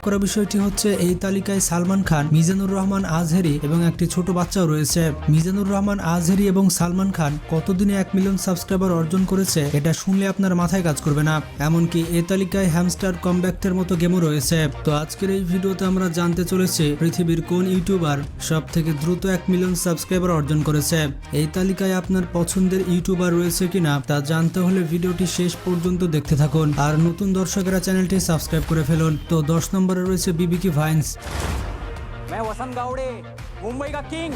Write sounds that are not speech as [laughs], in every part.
করা বিষয়টি হচ্ছে, এই তালিকায় সালমান খান, মিজানুর রহমান আজহেরি এবং একটি ছোট বাচ্চাও রয়েছে। মিজানুর রহমান আজহেরি এবং সালমান খান কতদিনে এক মিলিয়ন সাবস্ক্রাইবার অর্জন করেছে, এটা শুনলে আপনার মাথায় কাজ করবে না। এমনকি এই তালিকায় হ্যামস্টার কমব্যাক্টের মতো গেমও রয়েছে। তো আজকের এই ভিডিওতে আমরা জানতে চলেছি, পৃথিবীর কোন ইউটিউবার সব থেকে দ্রুত এক মিলিয়ন সাবস্ক্রাইবার অর্জন করেছে। এই তালিকায় আপনার পছন্দের ইউটিউবার রয়েছে কিনা, তা জানতে হলে ভিডিওটি শেষ পর্যন্ত দেখতে থাকুন। আর নতুন দর্শকেরা চ্যানেলটি সাবস্ক্রাইব করে ফেলুন। তো দশ নম্বরে নম্বরে রয়েছে বিবিকি ভাইন্স। মুম্বাই কা কিং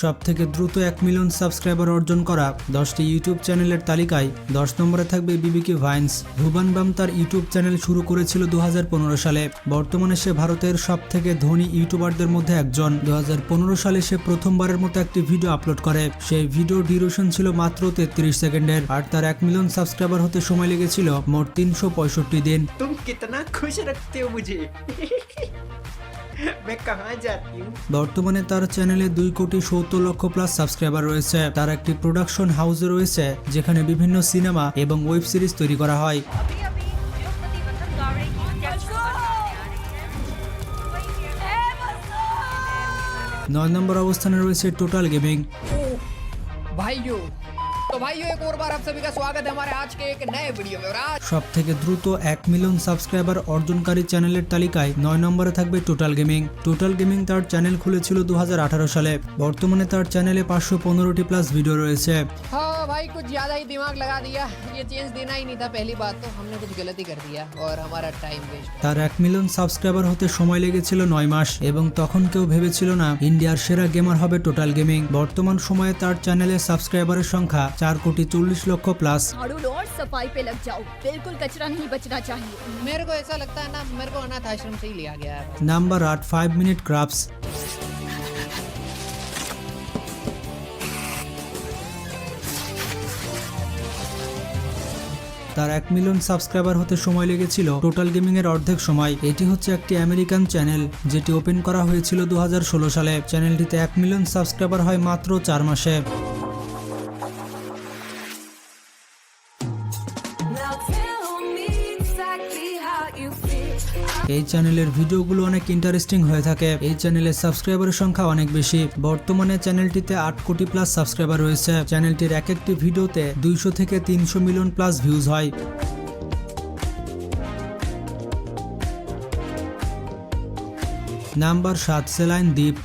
সব থেকে দ্রুত এক মিলিয়ন সাবস্ক্রাইবার অর্জন করা দশটি ইউটিউব চ্যানেলের তালিকায় দশ নম্বরে থাকবে বিবিকে ভাইন্স। ভুবন বাম তার ইউটিউব চ্যানেল শুরু করেছিল দু হাজার পনেরো সালে। বর্তমানে সে ভারতের সব থেকে ধনী ইউটিউবারদের মধ্যে একজন। দু হাজার পনেরো সালে সে প্রথমবারের মতো একটি ভিডিও আপলোড করে। সেই ভিডিও ডিউরেশন ছিল মাত্র তেত্রিশ সেকেন্ডের, আর তার এক মিলিয়ন সাবস্ক্রাইবার হতে সময় লেগেছিল মোট তিনশো পঁয়ষট্টি দিন। তুমি রাখতে [laughs] বর্তমানে তার চ্যানেলে দুই কোটি সত্তর লক্ষ প্লাস সাবস্ক্রাইবার রয়েছে। তার একটি প্রোডাকশন হাউস রয়েছে যেখানে বিভিন্ন সিনেমা এবং ওয়েব সিরিজ তৈরি করা হয়। নয় নম্বর অবস্থানে রয়েছে টোটাল গেমিং ভাই तो भाइयों एक और बार आप सभी का स्वागत है हमारे आज के एक नए वीडियो में और आज সব থেকে দ্রুত এক মিলিয়ন সাবস্ক্রাইবার অর্জনকারী চ্যানেলের তালিকায় নয় নম্বরে থাকবে টোটাল গেমিং টোটাল গেমিং তার চ্যানেল খুলেছিল দু সালে বর্তমানে তার চ্যানেলে পাঁচশো পনেরোটি প্লাস ভিডিও রয়েছে हाँ भाई कुछ ज्यादा ही दिमाग लगा दिया ये चेंज देना ही नहीं था पहली बात तो हमने कुछ गलती कर दिया और हमारा टाइम वेस्ट তার এক মিলিয়ন সাবস্ক্রাইবার হতে সময় লেগেছিল নয় মাস এবং তখন কেউ ভেবেছিল না ইন্ডিয়ার সেরা গেমার হবে টোটাল গেমিং বর্তমান সময়ে তার চ্যানেলে সাবস্ক্রাইবারের সংখ্যা চার কোটি চল্লিশ লক্ষ প্লাস झाड़ू लो और सफाई पे लग जाओ बिल्कुल कचरा नहीं बचना चाहिए मेरे को ऐसा लगता है ना मेरे को अनाथ आश्रम से ही लिया गया है নাম্বার আট ফাইভ মিনিট ক্রাফটস তার এক মিলিয়ন সাবস্ক্রাইবার হতে সময় লেগেছিল টোটাল গেমিং এর অর্ধেক সময়। এটি হচ্ছে একটি আমেরিকান চ্যানেল, যেটি ওপেন করা হয়েছিল দু হাজার ষোলো সালে। চ্যানেলটিতে এক মিলিয়ন সাবস্ক্রাইবার হয় মাত্র চার মাসে। এই চ্যানেলের ভিডিওগুলো অনেক ইন্টারেস্টিং হয়ে থাকে। এই চ্যানেলের সাবস্ক্রাইবারের সংখ্যা অনেক বেশি। বর্তমানে চ্যানেলটিতে আট কোটি প্লাস সাবস্ক্রাইবার রয়েছে। চ্যানেলটির এক একটি ভিডিওতে দুইশো থেকে তিনশো মিলিয়ন প্লাস ভিউজ হয়। নাম্বার সাত সেলাইন দ্বীপ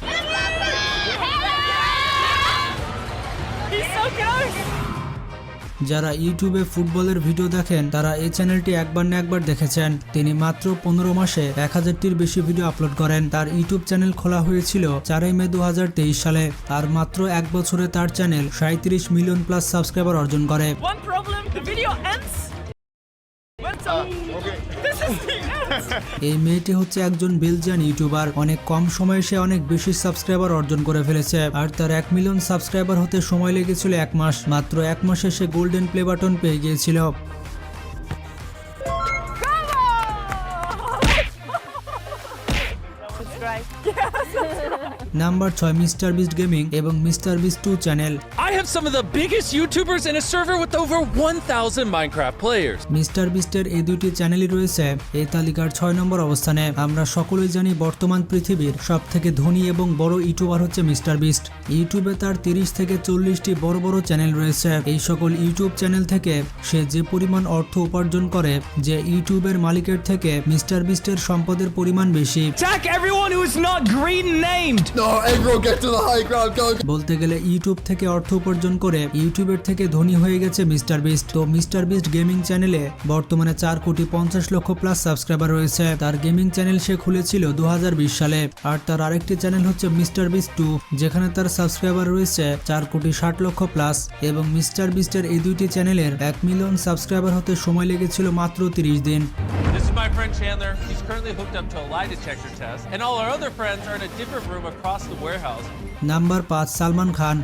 যারা ইউটিউবে ফুটবলের ভিডিও দেখেন তারা এই চ্যানেলটি একবার না একবার দেখেছেন। তিনি মাত্র পনেরো মাসে এক হাজারটির বেশি ভিডিও আপলোড করেন। তার ইউটিউব চ্যানেল খোলা হয়েছিল চারই মে দু হাজার তেইশ সালে। আর মাত্র এক বছরে তার চ্যানেল সাঁত্রিশ মিলিয়ন প্লাস সাবস্ক্রাইবার অর্জন করে। [laughs] এই মেয়েটি হচ্ছে একজন বেলজিয়ান ইউটিউবার। অনেক কম সময়ে সে অনেক বেশি সাবস্ক্রাইবার অর্জন করে ফেলেছে। আর তার এক মিলিয়ন সাবস্ক্রাইবার হতে সময় লেগেছিল এক মাস। মাত্র এক মাসে সে গোল্ডেন প্লে বাটন পেয়ে গিয়েছিল। নাম্বার ছয় মিস্টার বিস্ট গেমিং এবং mister beast two channel I have some of the biggest YouTubers in a server with over 1,000 Minecraft players. Mister বিস্টের এই দুইটি চ্যানেলই রয়েছে এই তালিকার ছয় নম্বর অবস্থানে আমরা সকলেই জানি বর্তমান পৃথিবীর সব থেকে ধনী এবং বড় ইউটিউবার হচ্ছে মিস্টার বিস্ট ইউটিউবে তার তিরিশ থেকে চল্লিশটি বড় বড় চ্যানেল রয়েছে এই সকল ইউটিউব চ্যানেল থেকে সে যে পরিমাণ অর্থ উপার্জন করে যে ইউটিউবের মালিকের থেকে মিস্টার বিস্টের সম্পদের পরিমাণ বেশি Attack everyone who is not green named. No, everyone get to the high ground. বলতে গেলে ইউটিউব থেকে অর্থ উপার্জন করে ইউটিউবের থেকে ধনী হয়ে গেছে মিস্টার বিস্ট। তো মিস্টার বিস্ট গেমিং চ্যানেলে বর্তমানে চার কোটি পঞ্চাশ লক্ষ প্লাস সাবস্ক্রাইবার রয়েছে। তার গেমিং চ্যানেল সে খুলেছিল দু হাজার বিশ সালে। আর তার আরেকটি চ্যানেল হচ্ছে মিস্টার বিস্ট টু, যেখানে তার সাবস্ক্রাইবার রয়েছে চার কোটি ষাট লক্ষ প্লাস। এবং মিস্টার বিস্টের এই দুইটি চ্যানেলের এক মিলিয়ন সাবস্ক্রাইবার হতে সময় লেগেছিল মাত্র তিরিশ দিন। My friend Chandler. He's currently hooked up to a lie detector test, and all our other friends are in a different room across the warehouse. Number পাঁচ সালমান খান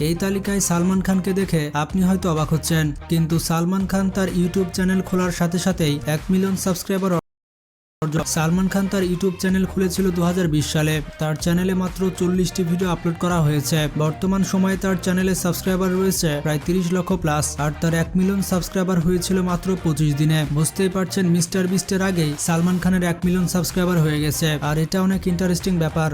এই তালিকায় সালমান খানকে দেখে আপনি হয়তো অবাক হচ্ছেন কিন্তু সালমান খান তার ইউটিউব চ্যানেল খোলার সাথে সাথেই এক মিলিয়ন সাবস্ক্রাইবার সালমান খান তার ইউটিউব চ্যানেল খুলেছিল দু হাজার বিশ সালে। তার চ্যানেলে মাত্র চল্লিশটি ভিডিও আপলোড করা হয়েছে। বর্তমান সময়ে তার চ্যানেলে সাবস্ক্রাইবার রয়েছে প্রায় তিরিশ লক্ষ প্লাস আর তার এক মিলিয়ন সাবস্ক্রাইবার হয়েছিল মাত্র পঁচিশ দিনে। বুঝতেই পারছেন মিস্টার বিস্টের আগেই সালমান খানের এক মিলিয়ন সাবস্ক্রাইবার হয়ে গেছে আর এটা অনেক ইন্টারেস্টিং ব্যাপার।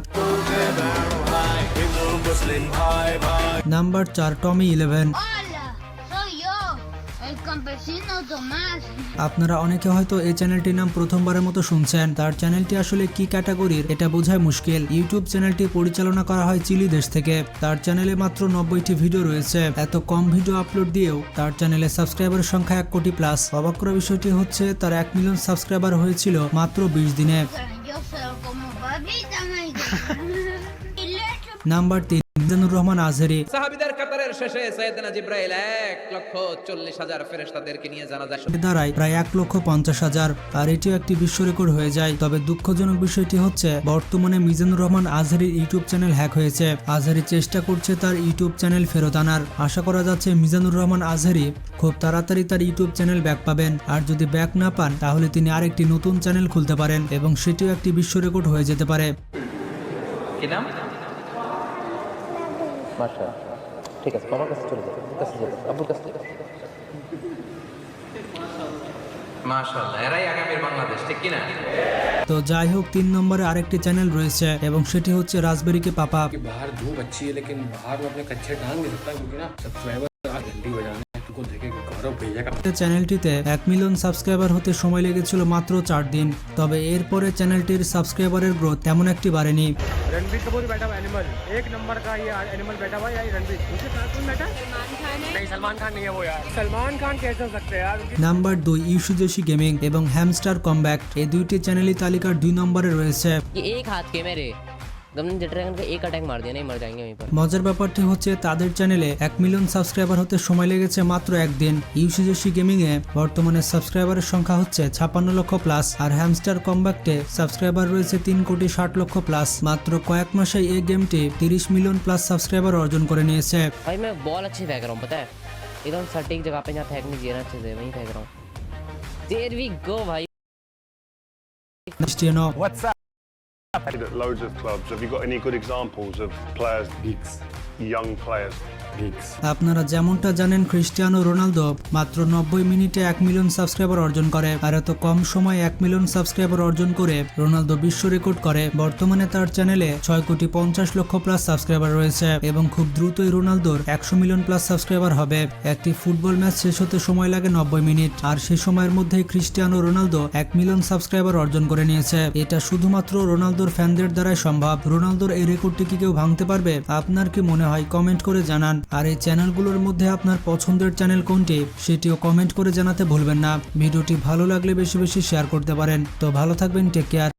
নাম্বার চার টমি ইলেভেন আপনারা অনেকে হয়তো এই চ্যানেলটির নাম প্রথমবারের মতো শুনছেন। তার চ্যানেলটি আসলে কি ক্যাটাগরির এটা বোঝায় মুশকিল। ইউটিউব চ্যানেলটি পরিচালনা করা হয় চিলি দেশ থেকে। তার চ্যানেলে মাত্র নব্বইটি ভিডিও রয়েছে। এত কম ভিডিও আপলোড দিয়েও তার চ্যানেলে সাবস্ক্রাইবারের সংখ্যা এক কোটি প্লাস। অবাক করা বিষয়টি হচ্ছে তার এক মিলিয়ন সাবস্ক্রাইবার হয়েছিল মাত্র বিশ দিনে। নাম্বার তিন। মিজানুর রহমান আজহেরি। সাহাবিদের কাতারের শেষে সৈয়দনা জিব্রাইল এক লক্ষ চল্লিশ হাজার ফেরেশতাদেরকে নিয়ে জানাজা দাঁড়ায় প্রায় এক লক্ষ পঞ্চাশ হাজার। আর এটিও একটি বিশ্ব রেকর্ড হয়ে যায়। তবে দুঃখজনক বিষয়টি হচ্ছে বর্তমানে মিজানুর রহমান আজহারির ইউটিউব চ্যানেল হ্যাক হয়েছে। আজহারি চেষ্টা করছে তার ইউটিউব চ্যানেল ফেরত আনার। আশা করা যাচ্ছে মিজানুর রহমান আজহারি খুব তাড়াতাড়ি তার ইউটিউব চ্যানেল ব্যাক পাবেন। আর যদি ব্যাক না পান তাহলে তিনি আরেকটি নতুন চ্যানেল খুলতে পারেন এবং সেটিও একটি বিশ্ব রেকর্ড হয়ে যেতে পারে। কি নাম? माशा ठीक है पापा कैसे चले जाओ कैसे जाओ अबू कैसे মাশাআল্লাহ এরাই আগামীর বাংলাদেশ ঠিক কি না তো যাই হোক তিন নম্বরে আরেকটি চ্যানেল রয়েছে এবং সেটি হচ্ছে রাজবেরিকে পাপা बाहर धूप अच्छी है लेकिन बाहर में अपने कच्चे टांग नहीं सकता क्योंकि ना सब्सक्राइबर घंटी बजाने तुमको देखे कि गौरव भैया का চ্যানেলটিতে এক মিলিয়ন সাবস্ক্রাইবার হতে সময় লেগেছিল মাত্র চার দিন তবে এরপরে চ্যানেলটির সাবস্ক্রাইবারের গ্রোথ তেমন একটি বাড়েনি रणबीर कपूर बैठा हुआ एनिमल एक नंबर का ये एनिमल बैठा हुआ है यार रणबीर उसके साथ कौन बैठा नहीं सलमान खान नहीं है वो यार सलमान खान कैसे हो सकते हैं यार उनकी নাম্বার দুই ইউসুজোশি গেমিং এবং হ্যামস্টার কমব্যাক্ট এই দুইটি চ্যানেলই তালিকার দুই নম্বরে রয়েছে ये एक हाथ के मेरे गमन जेट ड्रैगन का एक अटैक मार दिया नहीं मर जाएंगे वहीं पर মজার ব্যাপারটি হচ্ছে তাদের চ্যানেলে এক মিলিয়ন সাবস্ক্রাইবার হতে সময় লেগেছে মাত্র একদিন ইউসুজোশি গেমিং এ বর্তমানে সাবস্ক্রাইবারের সংখ্যা হচ্ছে ছাপ্পান্ন লক্ষ প্লাস আর হ্যামস্টার কমব্যাক্টে সাবস্ক্রাইবার রয়েছে তিন কোটি ষাট লক্ষ প্লাস মাত্র কয়েক মাসে এই গেমটি তিরিশ মিলিয়ন প্লাস সাবস্ক্রাইবার অর্জন করে নিয়েছে भाई मैं बॉल अच्छे फेंक रहा हूँ पता है एकदम सटीक जगह पे जहाँ फेंकनी चाहिए ना अच्छे से वहीं फेंक रहा हूँ देयर वी गो भाई I played at loads of clubs. Have you got any good examples of players? gigs? Young players? আপনারা যেমনটা জানেন ক্রিস্টিয়ানো রোনালদো মাত্র নব্বই মিনিটে এক মিলিয়ন সাবস্ক্রাইবার অর্জন করে। আর এত কম সময়ে এক মিলিয়ন সাবস্ক্রাইবার অর্জন করে রোনালদো বিশ্ব রেকর্ড করে। বর্তমানে তার চ্যানেলে ছয় কোটি পঞ্চাশ লক্ষ প্লাস সাবস্ক্রাইবার রয়েছে এবং খুব দ্রুতই রোনালদোর একশো মিলিয়ন প্লাস সাবস্ক্রাইবার হবে। একটি ফুটবল ম্যাচ শেষ হতে সময় লাগে নব্বই মিনিট। আর সে সময়ের মধ্যেই ক্রিস্টিয়ানো রোনালদো এক মিলিয়ন সাবস্ক্রাইবার অর্জন করে নিয়েছে। এটা শুধুমাত্র রোনালদোর ফ্যানদের দ্বারাই সম্ভব। রোনালদোর এই রেকর্ডটি কি কেউ ভাঙতে পারবে? আপনার কি মনে হয় কমেন্ট করে জানান। আর এই চ্যানেলগুলোর মধ্যে আপনার পছন্দের চ্যানেল কোনটি, সেটিও কমেন্ট করে জানাতে ভুলবেন না। ভিডিওটি ভালো লাগলে বেশি বেশি শেয়ার করতে পারেন। তো ভালো থাকবেন টেক কেয়ার